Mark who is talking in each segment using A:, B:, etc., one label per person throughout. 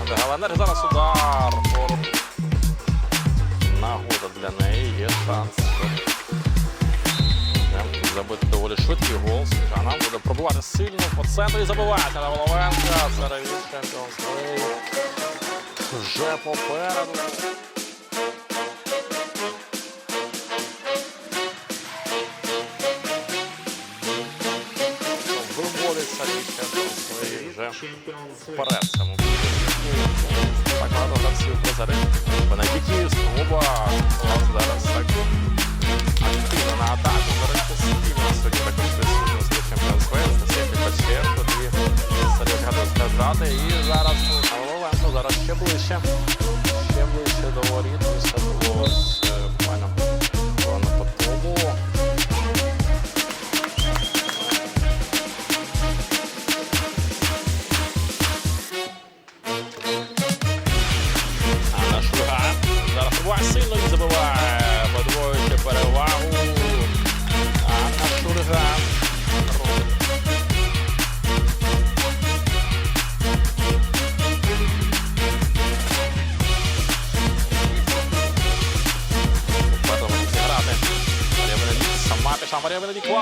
A: але Галенер зараз удар. Нагода для неї є шанс. Забити доволі швидкий гол. А нам буде пробувати сильно по центру і забивається на Воловенка. Це Champions League. Вже попереду. Вперед цьому Так багато гравців позади. Бенедіктів, спроба. Клас зараз так активно на атаку. До речі, сьогодні також присутній з Champions League. Стасівки Печерко, дві серйозні гадовські втрати. І зараз Головенко, зараз ще ближче. Ще ближче до воріт. Все було ось, е,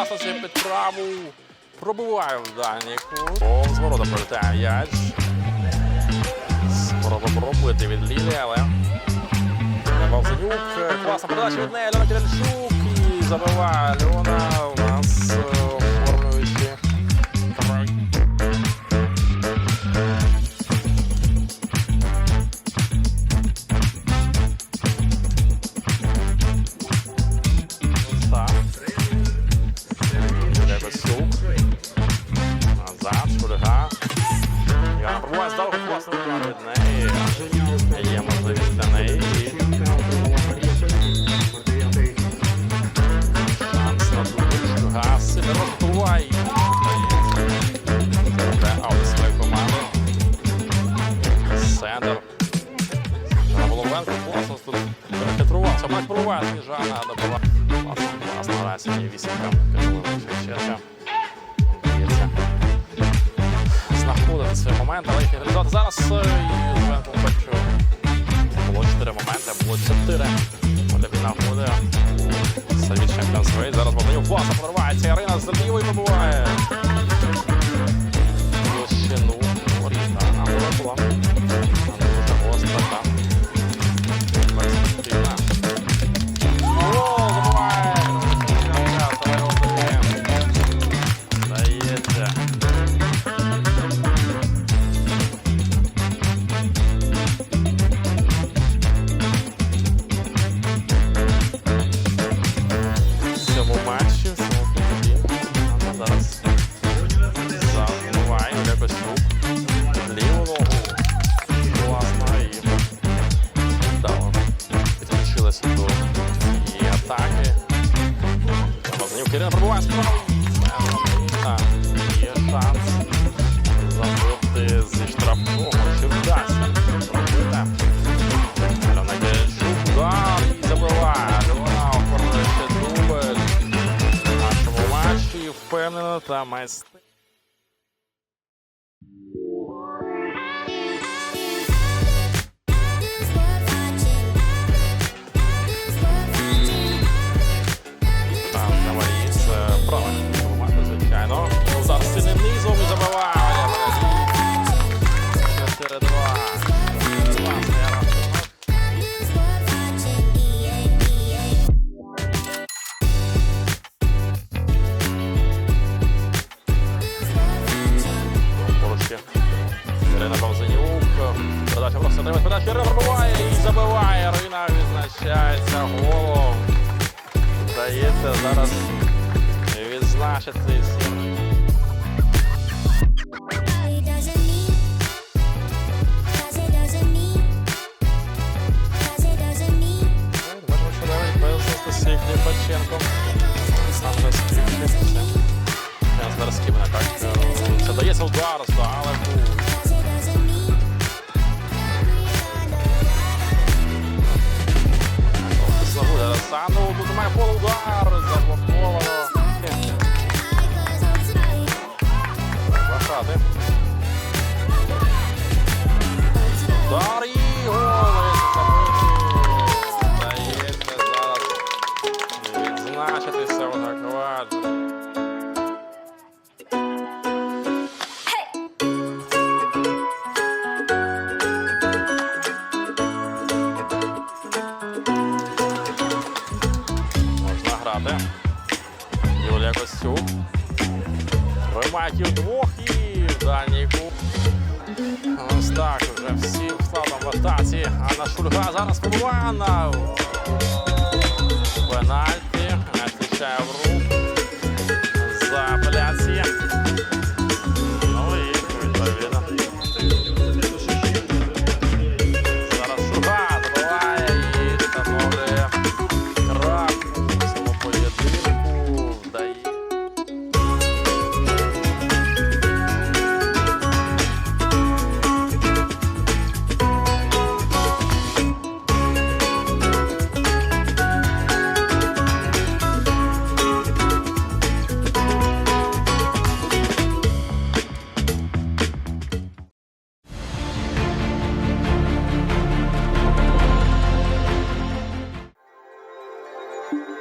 A: Це під праву. Пробиває в дальній. О, з ворота прилітає м'яч. Спроба пробити від Лілі, але Вавзенюк. Класна передача від неї. Альона Кирильчук. І забиває Альона. У нас Сніжана. Добила. Класно, момент, але їх реалізувати зараз. е, І Звенко бачу, було 4 моменти, було 4. Буде нагоди. Зараз Богданюк класно проривається. Ірина з лівої вибиває. А, Є шанс забити зі штрафного. сюда зробити? Альона Герчук, удар і забиває. Вона впевнено та майстерно.
B: Doesn't mean.
A: Бачимо, що навіть без Анастасії Кліпаченко. Зараз Кібна так. е, Це дається удар відзначитися отак Можна грати. Юлія Костюк. Тримають їх двох і в дальній кут. Ось так вже всі складом в атаці. Анна Шульга зараз побуває на thank you